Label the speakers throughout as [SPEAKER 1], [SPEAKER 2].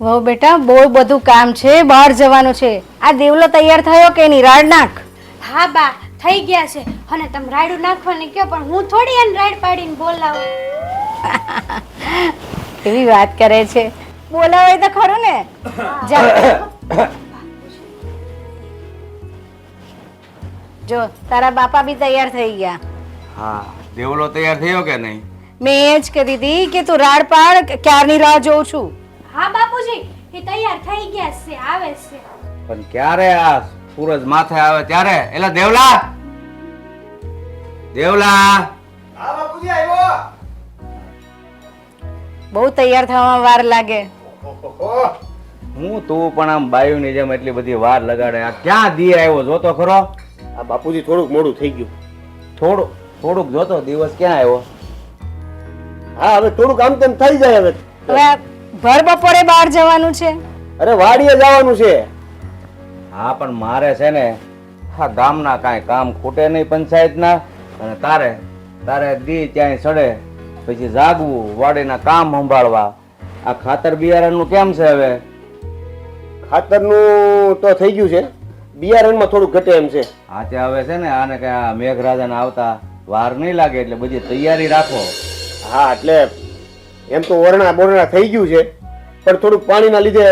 [SPEAKER 1] વહુ બેટા બહુ બધું કામ છે બહાર જવાનું છે. આ દેવલો તૈયાર થયો કે નહીં? રાડ નાખ.
[SPEAKER 2] હા બા થઈ ગયા છે. અને તમે રાયડું નાખવાની કહો પણ હું થોડી એને રાયડ પાડીને બોલાવું.
[SPEAKER 1] એવી વાત કરે છે. બોલાવે તો ખરું ને. જા. જો તારા બાપા બી તૈયાર થઈ ગયા.
[SPEAKER 3] હા દેવલો તૈયાર થયો કે નહીં?
[SPEAKER 1] મેં એ જ કીધી હતી કે તું રાડ પાડ ક્યારની રાહ જોઉં છું?
[SPEAKER 2] હા બાપુજી એ તૈયાર થઈ ગયા છે આવે છે.
[SPEAKER 3] પણ ક્યારે આ સૂરજ માથે આવે ત્યારે? એલા દેવલા? દેવલા?
[SPEAKER 1] બહુ તૈયાર થવામાં વાર લાગે.
[SPEAKER 3] હું તું પણ આમ બાયુની જેમ એટલી બધી વાર લગાડે. આ ક્યાં દી આવ્યો જોતો ખરો?
[SPEAKER 4] આ બાપુજી થોડુંક મોડું થઈ ગયું.
[SPEAKER 3] થોડું થોડુંક જોતો દિવસ ક્યાં આવ્યો?
[SPEAKER 4] હા હવે થોડુંક આમ તેમ થઈ જાય હવે.
[SPEAKER 1] ભર બપોરે બહાર જવાનું છે?
[SPEAKER 4] અરે વાડીએ જવાનું છે.
[SPEAKER 3] હા પણ મારે છે ને હા ગામના કાંઈ કામ ખૂટે નહીં પંચાયતના. અને તારે તારે દી ત્યાંય સડે પછી જાગવું વાડીના કામ સંભાળવા. આ ખાતર બિયારણનું કેમ છે હવે?
[SPEAKER 4] ખાતરનું તો થઈ ગયું છે. બિયારણમાં થોડું ઘટે એમ છે.
[SPEAKER 3] હા તે હવે છે ને આને કે આ મેઘરાજાને આવતા વાર નહીં લાગે એટલે બધી તૈયારી રાખો.
[SPEAKER 4] હા એટલે એમ તો ઓરણા બોરણા થઈ ગયું છે પણ થોડુંક પાણીના લીધે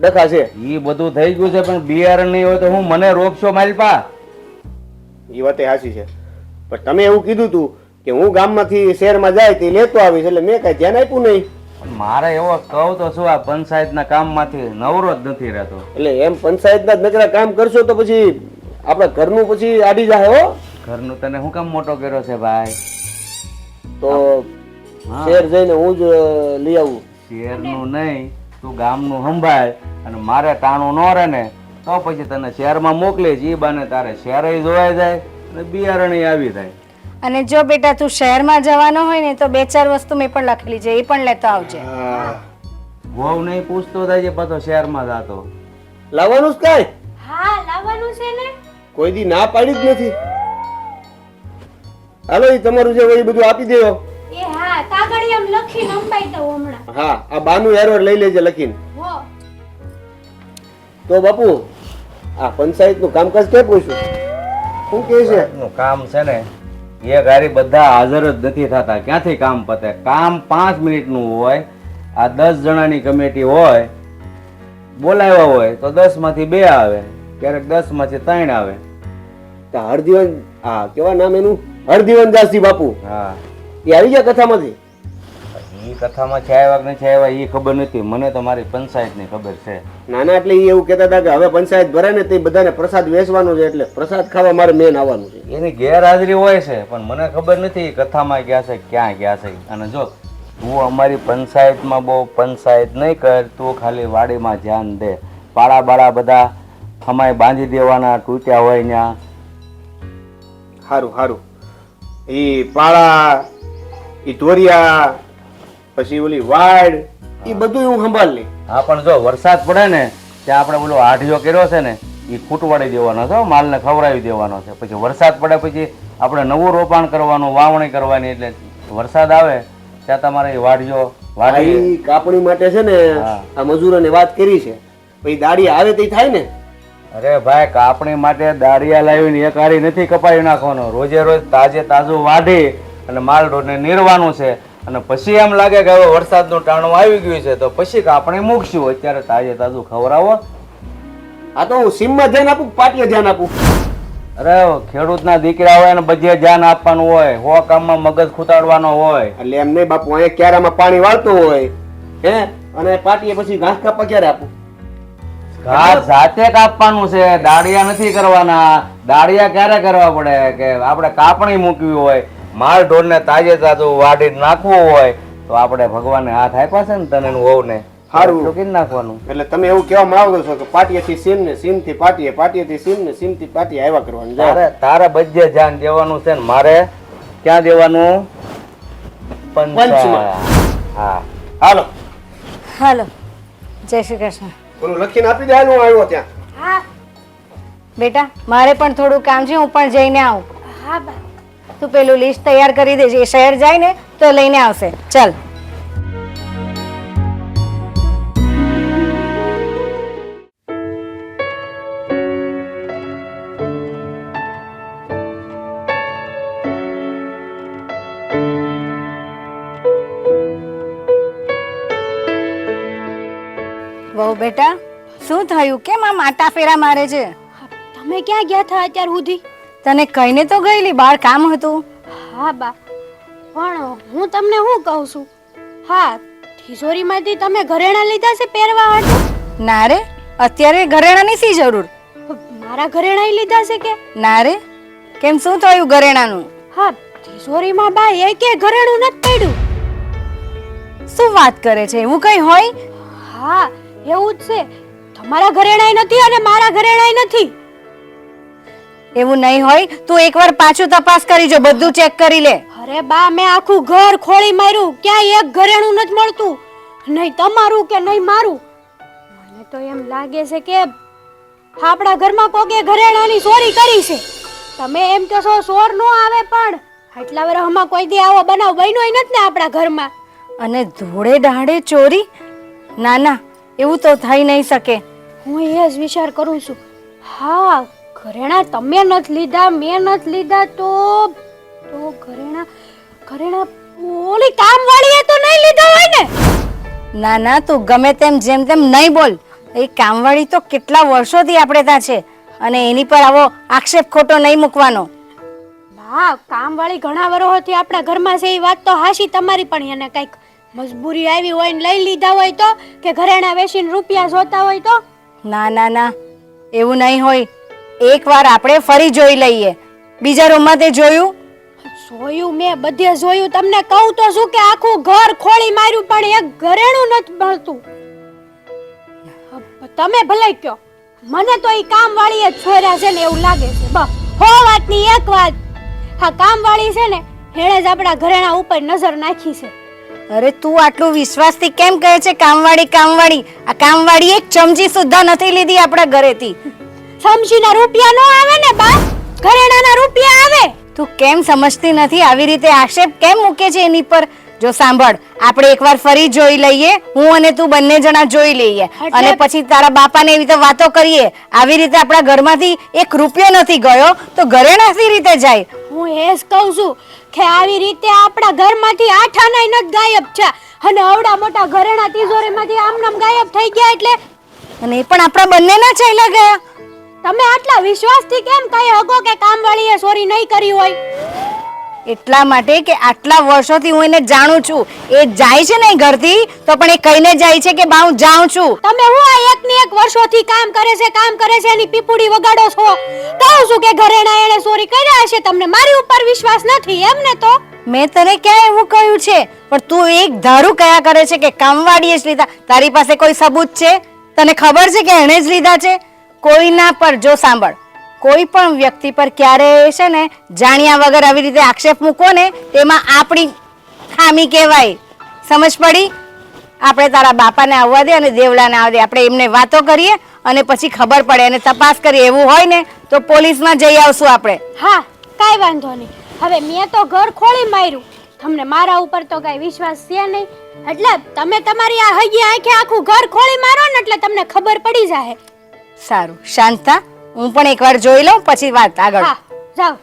[SPEAKER 4] ડખા છે.
[SPEAKER 3] એ બધું થઈ ગયું છે પણ બિયારણ નહીં હોય તો હું મને રોકશો માલપા?
[SPEAKER 4] એ વાતે સાચી છે. પણ તમે એવું કીધું તું કે હું ગામમાંથી શહેરમાં જાય તે લેતો આવીશ એટલે મેં કાંઈ ધ્યાન આપ્યું નહીં.
[SPEAKER 3] મારે એવો કહું તો શું આ પંચાયતના કામમાંથી નવરો જ નથી રહેતો.
[SPEAKER 4] એટલે એમ પંચાયતના જ નકરા કામ કરશો તો પછી આપણા ઘરનું પછી આડી જાય હો.
[SPEAKER 3] ઘરનું તને હું કામ મોટો કર્યો છે ભાઈ?
[SPEAKER 4] તો
[SPEAKER 3] હા.
[SPEAKER 4] શહેર જઈને હું જ લઈ આવું.
[SPEAKER 3] શહેરનું નહીં તું ગામનું સંભાળ અને મારે ટાણું ન રહે ને તો પછી તને શહેરમાં મોકલીશ એ બાને તારે શહેરે જોવાઈ જાય અને બિયારણ આવી જાય.
[SPEAKER 1] અને જો બેટા તું શહેરમાં જવાનો હોય ને તો બે ચાર વસ્તુ મેં પણ લખેલી છે એ પણ લેતો આવજે.
[SPEAKER 3] વહુ નહીં પૂછતો થાય છે પાછો શહેરમાં જાતો.
[SPEAKER 4] લાવવાનું જ કાંઈ?
[SPEAKER 2] હા લાવવાનું છે ને.
[SPEAKER 4] કોઈ દી ના પાડી જ નથી. હાલો એ તમારું જે હોય એ બધું આપી દેવો.
[SPEAKER 2] એ હા કાગળિયામ લખીને અંબાઈ દઉં હમણાં.
[SPEAKER 4] હા આ બાનું એરર લઈ લેજે લખીને.
[SPEAKER 2] હો.
[SPEAKER 4] તો બાપુ આ પંચાયતનું કામકાજ ક્યાં પૂછ્યું? શું કહે છે?
[SPEAKER 3] નું કામ છે ને એ ગાડી બધા હાજર જ નથી થતા. ક્યાંથી કામ પતે? કામ પાંચ મિનિટનું હોય આ દસ જણાની કમિટી હોય બોલાવ્યા હોય તો દસમાંથી બે આવે ક્યારેક દસમાંથી ત્રણ આવે.
[SPEAKER 4] હરદીવન હા કેવા નામ એનું? હરદીવન દાસજી બાપુ.
[SPEAKER 3] હા.
[SPEAKER 4] એ આવી ગયા કથામાંથી?
[SPEAKER 3] એ કથામાં છે આવ્યા કે નથી આવ્યા એ ખબર નથી. મને તો મારી પંચાયતની ખબર છે.
[SPEAKER 4] નાના એટલે એ એવું કહેતા હતા કે હવે પંચાયત ભરે ને તે બધાને પ્રસાદ વેચવાનો છે એટલે પ્રસાદ ખાવા મારે મેન આવવાનું છે.
[SPEAKER 3] એની ગેરહાજરી હોય છે પણ મને ખબર નથી કથામાં ગયા છે ક્યાં ગયા છે. અને જો તું અમારી પંચાયતમાં બહુ પંચાયત નહીં કર તું ખાલી વાડીમાં ધ્યાન દે. પાળા બાળા બધા અમાય બાંધી દેવાના તૂટ્યા હોય ત્યાં.
[SPEAKER 4] સારું સારું એ પાળા એ ધોરિયા પછી ઓલી વાડ એ બધું હું સંભાળ લે
[SPEAKER 3] હા પણ જો વરસાદ પડે ને ત્યાં આપણે બોલો આઢિયો કર્યો છે ને એ ખૂટવાડી દેવાનો છે હો, માલને ખવડાવી દેવાનો છે. પછી વરસાદ પડે પછી આપણે નવું રોપાણ કરવાનું વાવણી કરવાની એટલે વરસાદ આવે ત્યાં તમારે એ વાઢિયો વાઢી
[SPEAKER 4] કાપણી માટે છે ને આ મજૂરોને વાત કરી છે. પછી દાડી આવે તે થાય ને?
[SPEAKER 3] અરે ભાઈ કાપણી માટે દાળિયા લાવીને એક હારી નથી કપાવી નાખવાનો. રોજે રોજ તાજે તાજું વાઢી અને માલ ઢોરને નીરવાનું છે. અને પછી એમ લાગે કે હવે વરસાદનું ટાણું આવી ગયું છે તો પછી કાપણી મૂકશું. અત્યારે તાજે તાજું ખવડાવો.
[SPEAKER 4] આ તો હું સીમમાં ધ્યાન આપું પાટીએ ધ્યાન આપું?
[SPEAKER 3] અરે ખેડૂતના દીકરા હોય ને બધે ધ્યાન આપવાનું હોય. હો કામમાં મગજ ખૂતાડવાનો હોય.
[SPEAKER 4] એટલે એમ નહીં બાપુ અહીંયા ક્યારામાં પાણી વાળતું હોય. હે? અને પાટીએ પછી ઘાસ કાપવા ક્યારે આપું?
[SPEAKER 3] ઘાસ જાતે કાપવાનું છે. દાળિયા નથી કરવાના. દાળિયા ક્યારે કરવા પડે? કે આપણે કાપણી મૂકવી હોય. માલ ઢોરને તાજે તાજો વાઢી નાખવું હોય તો આપણે ભગવાનને હાથ આપ્યા છે ને તને ને વહુને. ચૂકી નાખવાનું?
[SPEAKER 4] એટલે તમે એવું કહેવા માંગો છો કે પાટીએથી સીમ ને સીમથી પાટીએ પાટીએથી સીમ ને સીમથી પાટીએ આવ્યા કરવાનું.
[SPEAKER 3] તારે તારે બધે ધ્યાન દેવાનું છે ને મારે ક્યાં દેવાનું?
[SPEAKER 4] પંચમાં.
[SPEAKER 3] હા.
[SPEAKER 4] હાલો.
[SPEAKER 1] હાલો. જય શ્રી કૃષ્ણ.
[SPEAKER 4] ઓલું લખીને આપી દે હું આવ્યો ત્યાં.
[SPEAKER 2] હા.
[SPEAKER 1] બેટા મારે પણ થોડું કામ છે હું પણ જઈને આવું.
[SPEAKER 2] હા બા.
[SPEAKER 1] તું પેલું લિસ્ટ તૈયાર કરી દેજે શહેર જાય ને તો લઈને આવશે. ચાલ. વહુ બેટા, શું થયું? કેમ આમ આટા ફેરા મારે છે?
[SPEAKER 2] તમે ક્યાં ગયા હતા અત્યાર સુધી?
[SPEAKER 1] તને કહીને તો ગયેલી બહાર કામ હતું?
[SPEAKER 2] હા બા. પણ હું તમને શું કહું છું? હા તિજોરીમાંથી તમે ઘરેણાં લીધા છે પહેરવા માટે?
[SPEAKER 1] ના રે અત્યારે ઘરેણાની શી જરૂર?
[SPEAKER 2] મારા ઘરેણા લીધા છે કે?
[SPEAKER 1] ના રે કેમ શું થયું ઘરેણાનું?
[SPEAKER 2] હા તિજોરીમાં બા એકે ઘરેણું નથી પડ્યું.
[SPEAKER 1] શું વાત કરે છે એવું કઈ હોય?
[SPEAKER 2] હા એવું જ છે. તમારા ઘરેણાંય નથી અને મારા ઘરેણાંય નથી.
[SPEAKER 1] એવું નહીં હોય તું એકવાર પાછું તપાસ કરી જો બધું ચેક કરી લે.
[SPEAKER 2] અરે બા મેં આખું ઘર ખોળી માર્યું. ક્યાંય એક ઘરેણું નથી મળતું. નહીં તમારું કે નહીં મારું. મને તો એમ લાગે છે કે આપણા ઘરમાં કોકે ઘરેણાની ચોરી કરી છે. તમે એમ કહો છો ચોર નો આવે પણ આટલા વર્ષમાં કોઈ દી આવો બનાવ બન્યો નથી ને આપણા ઘરમાં.
[SPEAKER 1] અને ધોળે દાડે ચોરી? ના ના એવું તો થઈ નહીં શકે.
[SPEAKER 2] હું એ જ વિચાર કરું છું. હા ઘરેણા તમે નથી લીધા મેં નથી લીધા તો તો ઘરેણા ઘરેણા ઓલી કામવાળીએ તો નહીં લીધા હોય ને?
[SPEAKER 1] ના ના તું ગમે તેમ જેમ તેમ નહીં બોલ. એ કામવાળી તો કેટલા વર્ષોથી આપણે ત્યાં છે અને એની પર આવો આક્ષેપ ખોટો નહીં મૂકવાનો.
[SPEAKER 2] હા કામવાળી ઘણા વર્ષોથી આપણા ઘરમાં છે એ વાત તો હાશી તમારી પણ એને કંઈક મજબૂરી આવી હોય ને લઈ લીધા હોય તો કે ઘરેણા વેચીને રૂપિયા જોતા હોય તો?
[SPEAKER 1] ના ના ના એવું નહીં હોય. એકવાર આપણે ફરી જોઈ લઈએ. બીજા રૂમમાં તે જોયું?
[SPEAKER 2] જોયું મેં બધે જોયું. તમને કહું તો શું કે આખું ઘર ખોળી માર્યું પણ એક ઘરેણું નથી મળતું તમે ભલે કયો. મને તો એ કામવાળીએ છોર્યા છે ને એવું લાગે છે. બસ હો વાતની એક વાત. હા કામવાળી છે ને હેણે જ આપણા ઘરેણા ઉપર નજર નાખી છે.
[SPEAKER 1] અરે તું આટલું વિશ્વાસથી કેમ કહે છે? કામવાળી કામવાળી. આ કામવાળી એક ચમચી સુદ્ધા નથી લીધી આપણા ઘરેથી.
[SPEAKER 2] સમજીના રૂપિયા નો આવે ને બા ઘરેણાના રૂપિયા આવે?
[SPEAKER 1] તું કેમ સમજતી નથી? આવી રીતે આક્ષેપ કેમ મૂકે છે એની પર? જો સાંભળ આપણે એકવાર ફરી જોઈ લઈએ. હું અને તું બંને જણા જોઈ લઈએ. અને પછી તારા બાપાને એવી રીતે વાતો કરીએ. આવી રીતે આપણા ઘરમાંથી એક રૂપિયો નથી ગયો તો ઘરેણા સી રીતે જાય?
[SPEAKER 2] હું એ જ કહું છું કે આવી રીતે આપણા ઘરમાંથી આઠ આનાય નથી ગાયબ છે. અને આવડા મોટા ઘરેણા તિજોરીમાંથી આમનામ ગાયબ થઈ ગયા એટલે
[SPEAKER 1] અને એ પણ આપણા બંનેના ચાલ્યા ગયા.
[SPEAKER 2] તમે આટલા વિશ્વાસથી કેમ કહી હકો કે કામવાળીએ ચોરી નહીં કરી હોય?
[SPEAKER 1] એટલા માટે કે આટલા વર્ષોથી હું એને જાણું છું. એ જાય છે ને ઘરથી તો પણ એ કહીને જાય છે કે બા હું જાઉં છું.
[SPEAKER 2] તમે હું આ એકની એક વર્ષોથી કામ કરે છે કામ કરે છે એની પીપુડી વગાડો છો? કહું છું કે ઘરેણા એણે ચોરી કર્યા હશે તમને મારી ઉપર વિશ્વાસ નથી એમ ને તો?
[SPEAKER 1] મેં તને ક્યાં એવું કહ્યું છે પણ તું એક ધારું કયા કરે છે કે કામવાળીએ જ લીધા? તારી પાસે કોઈ સબૂત છે? તને ખબર છે કે એણે જ લીધા છે? કોઈના પર, જો સાંભળ, કોઈ પણ વ્યક્તિ પર ક્યારે છે ને જાણ્યા વગર આવી રીતે આક્ષેપ મૂકો ને તેમાં આપણી ખામી કહેવાય. સમજ પડી? આપણે તારા બાપાને આવવા દે અને દેવડાને આવવા દે. આપણે એમને વાતો કરીએ અને પછી ખબર પડે અને તપાસ કરીએ. એવું હોય ને, તો પોલીસમાં જઈ આવશું આપણે.
[SPEAKER 2] હા, કાંઈ વાંધો નહીં. હવે મેં તો ઘર ખોલી માર્યું. તમને મારા ઉપર તો કાંઈ વિશ્વાસ છે નહીં. એટલે તમે તમારી આ હૈયે આંખે આખું ઘર ખોલી મારો ને એટલે તમને ખબર પડી જાય
[SPEAKER 1] સારું. શાંત થા હું પણ એકવાર જોઈ લઉં પછી વાત આગળ.
[SPEAKER 2] હા જાઓ.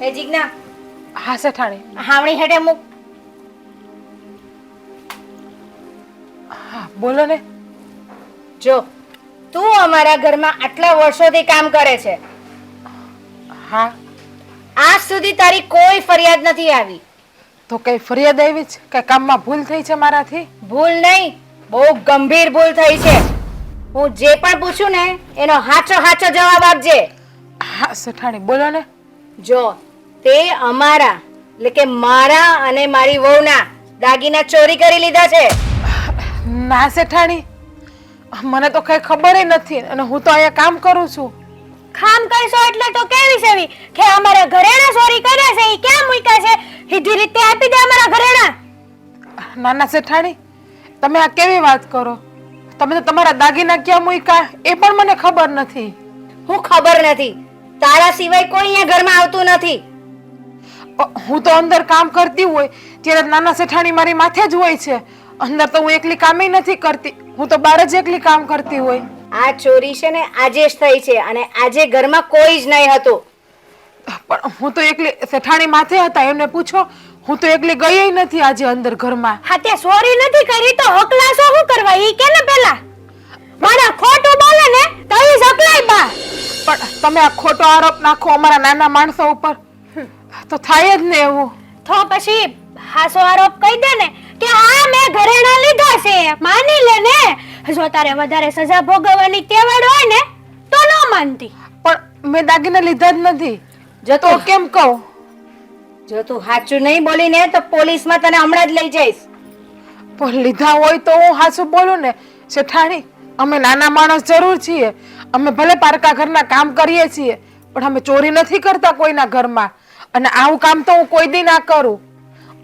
[SPEAKER 1] એ જીજ્ઞા.
[SPEAKER 5] હા સઠાણી.
[SPEAKER 1] હાવણી હેઠે મૂક.
[SPEAKER 5] બોલો ને.
[SPEAKER 1] જો તું અમારા ઘરમાં આટલા વર્ષોથી કામ કરે છે.
[SPEAKER 5] હા.
[SPEAKER 1] આજ સુધી તારી કોઈ ફરિયાદ નથી આવી.
[SPEAKER 5] તો કઈ ફરિયાદ આવી છે? કે કામમાં ભૂલ થઈ છે મારાથી?
[SPEAKER 1] ભૂલ નહીં બહુ ગંભીર ભૂલ થઈ છે. હું જે પણ પૂછું ને એનો હાચો હાચો જવાબ આપજે.
[SPEAKER 5] હા સઠાણી બોલો ને.
[SPEAKER 1] જો તે અમારા એટલે કે મારા અને મારી વહુના દાગીના ચોરી કરી લીધા છે.
[SPEAKER 5] ના સેઠાણી મને તો કઈ ખબર નથી અને હું તો અહીંયા કામ કરું છું.
[SPEAKER 2] ખામ કરશો એટલે તો કેવી સેવી? કે અમારા ઘરેણા ચોરી કર્યા છે એ ક્યાં મૂક્યા છે? સીધી રીતે આપી દે અમારા ઘરેણા.
[SPEAKER 5] નાના સેઠાણી તમે આ કેવી વાત કરો? તમે તો તમારા દાગીના ક્યાં મૂક્યા? એ પણ મને ખબર નથી.
[SPEAKER 1] હું ખબર નથી. તારા સિવાય કોઈ અહીંયા ઘરમાં આવતું નથી.
[SPEAKER 5] હું તો અંદર કામ કરતી હોય ત્યારે નાના શેઠાણી મારી માથે જ હોય છે. અંદર તો હું એકલી કામે નથી કરતી. હું તો બહાર જ એકલી કામ કરતી હોય.
[SPEAKER 1] આ ચોરી છે ને આજે જ થઈ છે અને આજે ઘરમાં કોઈ જ નહીં હતું.
[SPEAKER 5] પણ હું તો એકલી શેઠાણી માથે હતા એમને પૂછો હું તો એકલી ગઈ નથી આજે અંદર ઘરમાં.
[SPEAKER 2] હા તે સોરી નથી કરી તો હકલા શું કરવા? ઈ કે ને પેલા? મારા ખોટું બોલે ને તો ઈ સકલાય બા.
[SPEAKER 5] પણ તમે આ ખોટો આરોપ નાખો અમારા નાના માણસો ઉપર. તો થાય જ ને એવું.
[SPEAKER 2] તો પછી હાસો આરોપ કહી દે ને કે હા મેં ઘરેણા લીધા છે. માની લે ને જો તારે વધારે સજા ભોગવવાની તેવડ હોય ને તો ન માનતી.
[SPEAKER 5] પણ મેં દાગીના લીધા જ નથી.
[SPEAKER 1] જો
[SPEAKER 5] તો
[SPEAKER 1] તું
[SPEAKER 5] કેમ કહું?
[SPEAKER 1] જો તું સાચું નહીં બોલીને તો પોલીસમાં તને હમણાં જ લઈ જઈશ.
[SPEAKER 5] પણ લીધા હોય તો હું સાચું બોલું ને? શેઠાણી અમે નાના માણસ જરૂર છીએ. અમે ભલે પારકા ઘરના કામ કરીએ છીએ પણ અમે ચોરી નથી કરતા કોઈના ઘરમાં. અને આવું કામ તો હું કોઈ દી ના કરું.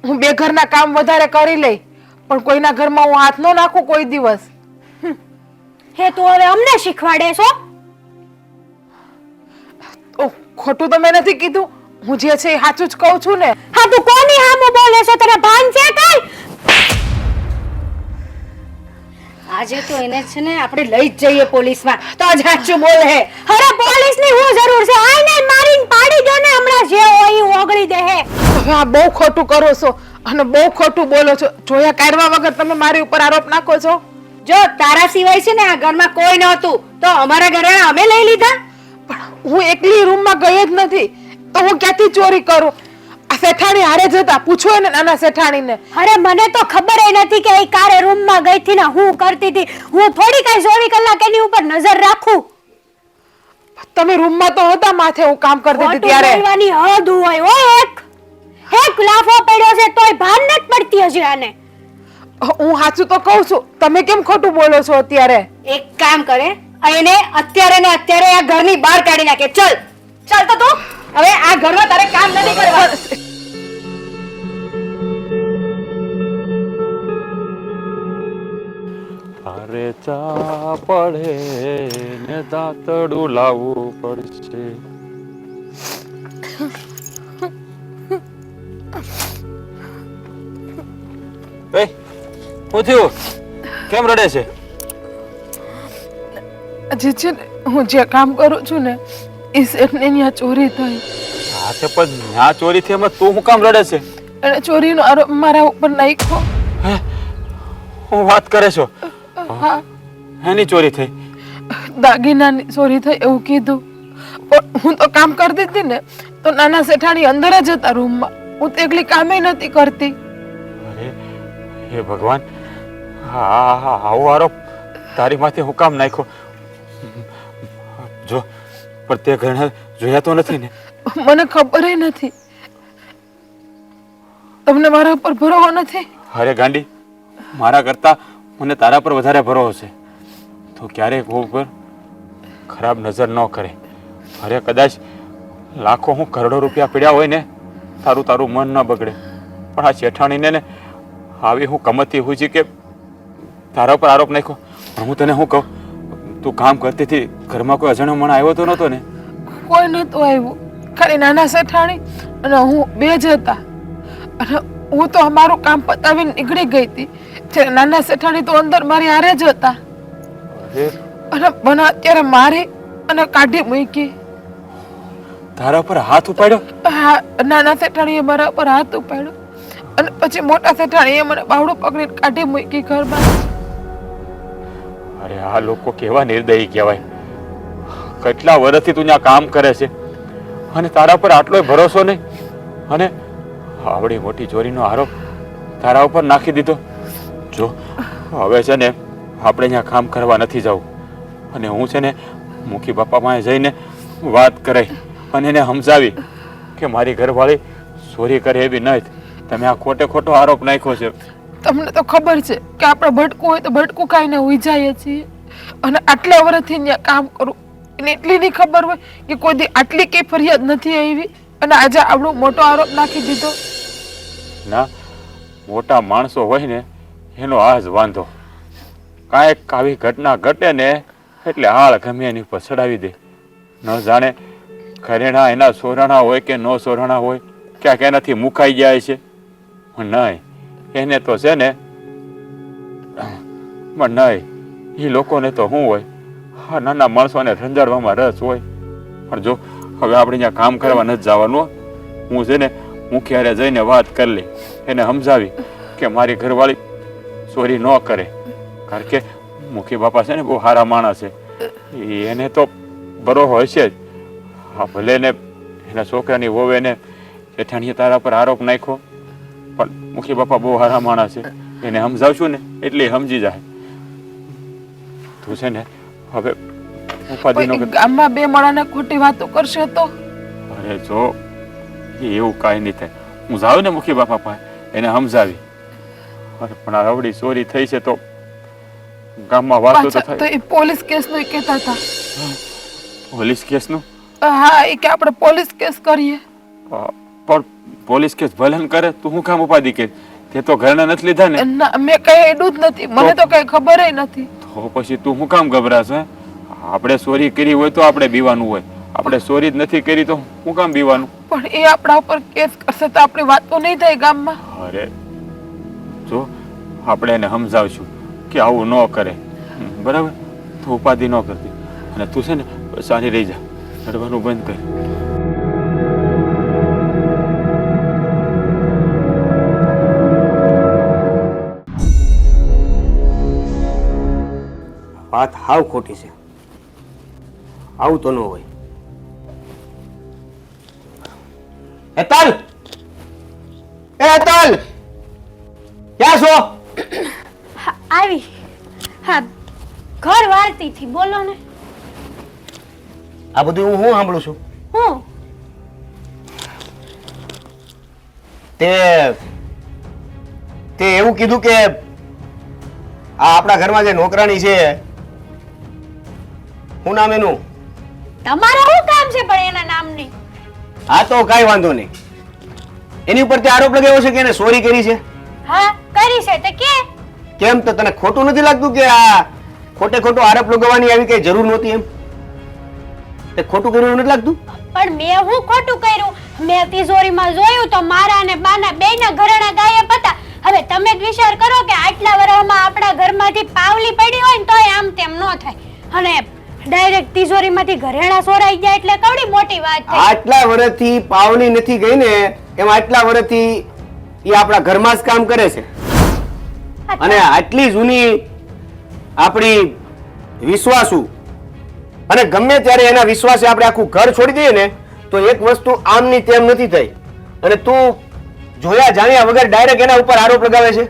[SPEAKER 5] હું બે ઘરના કામ વધારે કરી લઈ પણ કોઈના ઘરમાં હું હાથ ન નાખું કોઈ દિવસ.
[SPEAKER 2] હે તું હવે અમને શીખવાડે છો?
[SPEAKER 5] ઓ, ખોટું તો મેં નથી કીધું. હું જે છે એ સાચું જ કહું છું ને.
[SPEAKER 2] હા તું કોની હામું બોલે છો? તને ભાન છે કઈ?
[SPEAKER 1] આજે તો એને છે ને આપણે લઈ જ જઈએ પોલીસમાં. તો જ સાચું બોલ. હે
[SPEAKER 2] અરે પોલીસની હું જરૂર છે? આઈને મારીને પાડી દો ને હમણાં જે હોય એ ઓગળી દે હે.
[SPEAKER 5] તમે આ બહુ ખોટું કરો છો અને બહુ ખોટું બોલો છો. જોયા કાઢવા વગર તમે મારી ઉપર આરોપ નાખો છો?
[SPEAKER 1] જો તારા સિવાય છે ને આ ઘરમાં કોઈ નહોતું તો અમારા ઘરે અમે લઈ લીધા?
[SPEAKER 5] પણ હું એકલી રૂમમાં ગઈ જ નથી. તો હું ક્યાંથી ચોરી કરું? આ શેઠાણી હારે જતા પૂછો એને નાના શેઠાણીને.
[SPEAKER 2] અરે મને તો ખબર એ નથી કે એ કારે રૂમમાં ગઈ હતી ને હું કરતી હતી. હું થોડી કાંઈ ચોવી કલાક એની ઉપર નજર રાખું.
[SPEAKER 5] તમે રૂમમાં તો હતા માથે હું કામ કરતી હતી ત્યારે.
[SPEAKER 2] હદ હોય હો એક. એક લાફો પડ્યો છે તોય ભાન નથી પડતી હજી આને.
[SPEAKER 5] હું સાચું તો કહું છું તમે કેમ ખોટું બોલો છો અત્યારે?
[SPEAKER 1] એક કામ કરે એને અત્યારે ને અત્યારે આ ઘરની બહાર કાઢી નાખે. ચલ ચાલ તો તું હવે આ ઘરમાં તારે કામ નથી કરવા
[SPEAKER 6] અરે ચા પડે ને દાંતડું લાવવું પડશે. એ હું થયું કેમ રડે છે?
[SPEAKER 5] જે છે ને હું જે કામ કરું છું ને એ શેઠને ત્યાં ચોરી થઈ
[SPEAKER 6] હા તે પણ ના ચોરી થઈ એમાં તું હું કામ રડે છે?
[SPEAKER 5] અને ચોરીનો આરોપ મારા ઉપર નાખ્યો.
[SPEAKER 6] હું વાત કરે છો?
[SPEAKER 5] હા.
[SPEAKER 6] એની ચોરી થઈ?
[SPEAKER 5] દાગીનાની ચોરી થઈ એવું કીધું. પણ હું તો કામ કરતી હતી ને તો નાના શેઠાણી અંદર જ હતા રૂમમાં. હું તો એકલી કામે નથી કરતી.
[SPEAKER 6] હે ભગવાન હા હા આવો આરોપ તારી માથે હું કામ નાખ્યો? જો પણ તે ઘણા જોયા તો નથી ને.
[SPEAKER 5] મને ખબર નથી. તમને મારા ઉપર ભરોસો નથી?
[SPEAKER 6] અરે ગાંડી મારા કરતા મને તારા પર વધારે ભરોસો છે. તો ક્યારેય કોઈ ઉપર ખરાબ નજર ન કરે. અરે કદાચ લાખો હું કરોડો રૂપિયા પીડ્યા હોય ને તારું તારું મન ન બગડે. પણ આ શેઠાણીને ને આવી હું કમતી હોય છે કે તારા ઉપર આરોપ નાખ્યો. પણ હું તને શું કહું? તું કામ કરતી હતી ઘરમાં કોઈ અજાણ્યો મણ આવ્યો તો નહોતો ને?
[SPEAKER 5] કોઈ નહોતું આવ્યું. ખાલી નાના સેઠાણી અને હું બે જ હતા. અને હું તો અમારું કામ પતાવીને નીકળી ગઈ હતી. જ્યારે નાના સેઠાણી તો અંદર મારી હારે જ હતા. અને મને અત્યારે મારી અને કાઢી મૂકી.
[SPEAKER 6] તારા ઉપર હાથ ઉપાડ્યો?
[SPEAKER 5] હા નાના સેઠાણીએ મારા ઉપર હાથ ઉપાડ્યો. અને પછી મોટા શેઠાણીએ મને બાવડો પકડીને કાઢી મૂકી ઘરમાં.
[SPEAKER 6] અરે, આ લોકો કેવા નિર્દયી કહેવાય. કેટલા વર્ષથી તું ત્યાં કામ કરે છે? અને તારા પર આટલો ભરોસો નહીં? અને આવડી મોટી ચોરીનો આરોપ તારા ઉપર નાખી દીધો? જો, હવે છે ને આપણે ત્યાં કામ કરવા નથી જવું. અને હું છે ને મુખી બાપા પાસે જઈને વાત કરાઈ અને એને સમજાવી કે મારી ઘરવાળી ચોરી કરે એવી નહીં. તમે આ ખોટે ખોટો આરોપ નાખ્યો છે.
[SPEAKER 5] તમને તો ખબર છે કે આપણે ભટકું હોય તો ભટકું ખાઈને હોઈ જઈએ છીએ. અને આટલા વર્ષથી ત્યાં કામ કરું. એને એટલી નહીં ખબર હોય કે કોઈ દી આટલી કઈ ફરિયાદ નથી આવી અને આજે આપણો મોટો આરોપ નાખી દીધો.
[SPEAKER 6] ના મોટા માણસો હોય ને એનો આ જ વાંધો. કાંઈક આવી ઘટના ઘટે ને એટલે હાળ ગમે એની ઉપર ચડાવી દે. ન જાણે ઘરેણા એના સોરાણા હોય કે ન સોરાણા હોય ક્યાંક એનાથી મુકાઈ જાય છે. પણ નહીં એને તો છે ને પણ નહીં એ લોકોને તો શું હોય હા નાના માણસોને રંજાડવામાં રસ હોય પણ જો હવે આપણે ત્યાં કામ કરવા નથી જવાનું હું છે ને મુખિયારે જઈને વાત કરી લઈ એને સમજાવી કે મારી ઘરવાળી ચોરી ન કરે કારણ કે મુખી બાપા છે ને બહુ સારા માણસ છે એને તો બરો હોય છે જ હા ભલે ને એના છોકરાની વહુએ ને જેઠાણીએ તારા પર આરોપ નાખ્યો પણ મુખી બાપા બહુ સારા માણસ છે. એને સમજાવશું ને એટલે સમજી જાય. તું છે ને હવે ઉપાધિનો
[SPEAKER 5] ગામમાં બે માણાને ખોટી વાતો કરશે તો?
[SPEAKER 6] અરે જો એવું કાંઈ નહીં થાય. હું જાઉં ને મુખી બાપા પાસે એને સમજાવી. અરે પણ આ રવડી ચોરી થઈ છે તો ગામમાં વાતો તો
[SPEAKER 5] થાય. તો એ પોલીસ કેસનું કહેતા હતા.
[SPEAKER 6] પોલીસ કેસનું?
[SPEAKER 5] હા એ કે આપણે પોલીસ કેસ કરીએ.
[SPEAKER 6] પણ પોલીસ કેસ ભલે કરે તું હું કામ ઉપાધિ કે? તે તો ઘરના નથી લીધા ને?
[SPEAKER 5] ના મેં કઈ એડું જ નથી. મને તો કઈ ખબર નથી.
[SPEAKER 6] તો પછી તું હું કામ ગભરાશ હે? આપણે ચોરી કરી હોય તો આપણે બીવાનું હોય. આપણે ચોરી જ નથી કરી તો હું કામ બીવાનું?
[SPEAKER 5] પણ એ આપણા ઉપર કેસ કરશે તો આપણી તો નહીં થાય ગામમાં.
[SPEAKER 6] અરે જો આપણે એને સમજાવશું કે આવું ન કરે. બરાબર? તું ઉપાધિ ન કરતી. અને તું છે ને સારી રહી જા. રડવાનું બંધ કર.
[SPEAKER 4] વાત હાવ ખોટી છે. આવું તો ન હોય. હેતલ! એ હેતલ! ક્યાં છો?
[SPEAKER 2] આવી. હા ઘર વાળતી થી બોલો ને.
[SPEAKER 4] આ બધું હું હું સાંભળું છું.
[SPEAKER 2] હું?
[SPEAKER 4] તે તે એવું કીધું કે આ આપણા ઘરમાં જે નોકરાણી છે શું નામ એનું?
[SPEAKER 2] તમારે શું કામ છે પણ એના નામની?
[SPEAKER 4] હા તો કાંઈ વાંધો નહીં. એની ઉપર તે આરોપ લગાવ્યો છે કે એને ચોરી કરી છે?
[SPEAKER 2] હા કરી છે તે કે?
[SPEAKER 4] કેમ? તો તને ખોટું નથી લાગતું કે આ ખોટે ખોટો આરોપ લગાવવાની આવી કઈ જરૂર નહોતી એમ? તે ખોટું કર્યું એવું નથી લાગતું?
[SPEAKER 2] પણ મેં હું ખોટું કર્યું? મેં તિજોરીમાં જોયું તો મારા અને બાના બેના ઘરેણા ગાયબ હતા. હવે તમે જ વિચાર કરો કે આટલા વર્ષમાં આપણા ઘરમાંથી પાવલી પડી હોય ને તોય આમ તેમ ન થાય. અને ડાયરેક્ટ તિજોરીમાંથી ઘરેણા ચોરાઈ ગયા એટલે કવડી મોટી વાત થઈ.
[SPEAKER 4] આટલા વર્ષથી પાવલી નથી ગઈ ને એમ આટલા વર્ષથી એ આપણા ઘરમાં જ કામ કરે છે. અને આટલી જૂની આપણી વિશ્વાસુ અને ગમે ત્યારે એના વિશ્વાસે આપણે આખું ઘર છોડી દઈએ ને તો એક વસ્તુ આમની તેમ નથી થઈ. અને તું જોયા જાણ્યા વગર ડાયરેક્ટ એના ઉપર આરોપ લગાવે છે?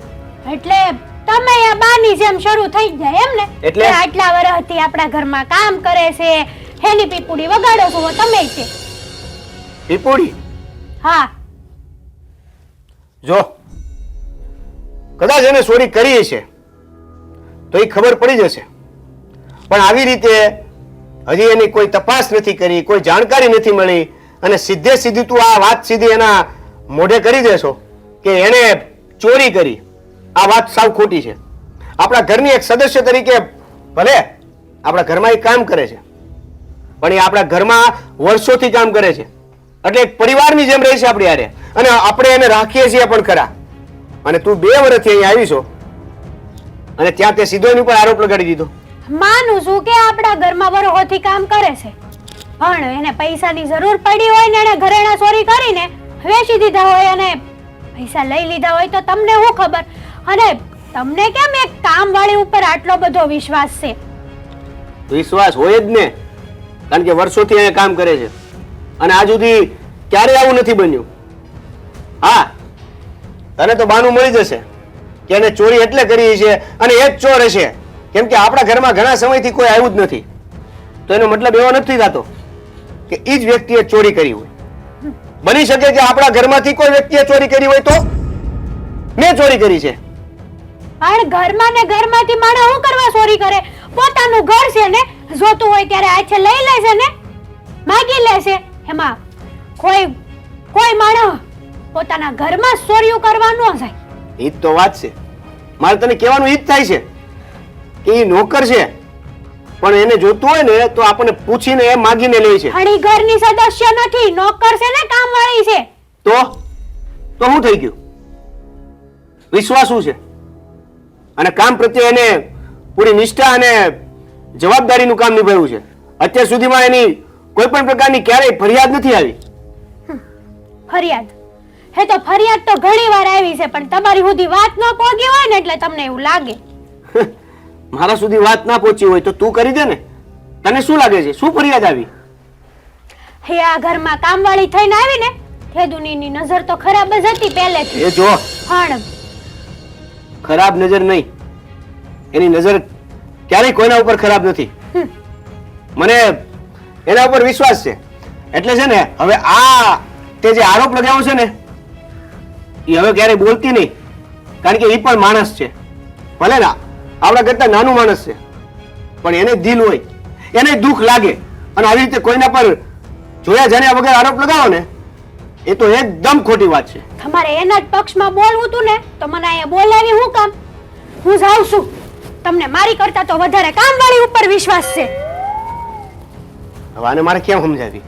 [SPEAKER 2] એટલે તમે આ બાની જેમ શરૂ થઈ જાય એમ ને?
[SPEAKER 4] એટલે?
[SPEAKER 2] આટલા વર્ષથી આપણા ઘરમાં કામ કરે છે હેલી પીપુડી વગાડો છો તમે છે
[SPEAKER 4] પીપુડી?
[SPEAKER 2] હા.
[SPEAKER 4] જો કદાચ એને ચોરી કરી છે તો એ ખબર પડી જશે. પણ આવી રીતે હજી એની કોઈ તપાસ નથી કરી કોઈ જાણકારી નથી મળી અને સીધે સીધી તું આ વાત સીધી એના મોઢે કરી દેશો કે એણે ચોરી કરી. આ વાત સાવ ખોટી છે. આપણા ઘરની એક સદસ્ય તરીકે ભલે આપણા ઘરમાં એ કામ કરે છે, પણ એ આપણા ઘરમાં વર્ષોથી કામ કરે છે. એટલે એક પરિવારની જેમ રહે છે આપણી હારે. અને આપણે એને રાખીએ છીએ પણ ખરા. અને તું બે વર્ષથી અહીંયા આવી છો અને ત્યાં તે સીધો એની ઉપર આરોપ લગાડી દીધો.
[SPEAKER 2] માનું છું કે આપણા ઘરમાં વર્ષોથી કામ કરે છે. પણ એને પૈસાની જરૂર પડી હોય ને એને ઘરેણા ચોરી કરીને વેચી દીધા હોય અને પૈસા લઈ લીધા હોય તો તમને શું ખબર? અને તમને કેમ એક કામવાળી ઉપર આટલો બધો વિશ્વાસ છે?
[SPEAKER 4] વિશ્વાસ હોય જ ને. કારણ કે વર્ષોથી અહીંયા કામ કરે છે. અને આજ સુધી ક્યારે આવું નથી બન્યું? હા, તને તો બાનું મળી જશે. કે એને ચોરી એટલે કરી છે અને એ જ ચોર હશે. કેમ કે આપણા ઘરમાં ઘણા સમયથી કોઈ આવ્યું જ નથી. તો એનો મતલબ એવો નથી થતો કે એ જ વ્યક્તિએ ચોરી કરી હોય. બની શકે કે આપણા ઘરમાંથી કોઈ વ્યક્તિએ ચોરી કરી હોય તો? મેં ચોરી કરી છે.
[SPEAKER 2] પણ ઘરમાં ને ઘરમાંથી માણસ હું કરવા ચોરી કરે? પોતાનું ઘર છે ને જોતું હોય ત્યારે આછે લઈ લેશે ને? માગી લેશે. એમાં કોઈ કોઈ માણસ પોતાના ઘરમાં ચોરીઓ કરવા ન જાય.
[SPEAKER 4] એ તો વાત છે. મારે તને કહેવાનું ઈ જ થાય છે કે એ નોકર છે પણ એને જોતું હોય ને તો આપણને પૂછીને એ માગીને લે છે.
[SPEAKER 2] ઈ ઘરની સદસ્ય નથી નોકર છે ને કામવાળી છે.
[SPEAKER 4] તો? તો શું થઈ ગયું? વિશ્વાસ શું છે? અને કામ પ્રત્યે એને પૂરી નિષ્ઠા અને જવાબદારીનું કામ નિભાવ્યું છે. અત્યાર સુધીમાં એની કોઈ પણ પ્રકારની ક્યારેય ફરિયાદ નથી આવી.
[SPEAKER 2] ફરિયાદ? હે તો ફરિયાદ તો ઘણી વાર આવી છે પણ તમારી સુધી વાત ન પહોંચી હોય ને એટલે તમને એવું લાગે.
[SPEAKER 4] મારા સુધી વાત ના પહોંચી હોય તો તું કરી દે ને. તને શું લાગે છે? શું ફરિયાદ આવી?
[SPEAKER 2] હે આ ઘરમાં કામવાળી થઈને આવી ને? ખેદુનીની નજર તો ખરાબ જ હતી પહેલેથી.
[SPEAKER 4] એ જો.
[SPEAKER 2] પણ
[SPEAKER 4] ખરાબ નજર નહીં. એની નજર ક્યારેય કોઈના ઉપર ખરાબ નથી. મને એના ઉપર વિશ્વાસ છે. એટલે છે ને હવે આ તે જે આરોપ લગાવ્યો છે ને એ હવે ક્યારેય બોલતી નહીં. કારણ કે એ પણ માણસ છે. ભલે ના આપણા કરતા નાનું માણસ છે. પણ એને દિલ હોય એને દુઃખ લાગે. અને આવી રીતે કોઈના પર જોયા જાણ્યા વગર આરોપ લગાવો ને એ તો એકદમ ખોટી વાત છે.
[SPEAKER 2] તમારે એના જ પક્ષમાં બોલવું હતું ને તો મને અહીંયા બોલાવી હું કામ? હું જાઉં છું. તમને મારી કરતા તો વધારે કામવાળી ઉપર વિશ્વાસ છે.
[SPEAKER 4] હવે આને મારે કેમ સમજાવી?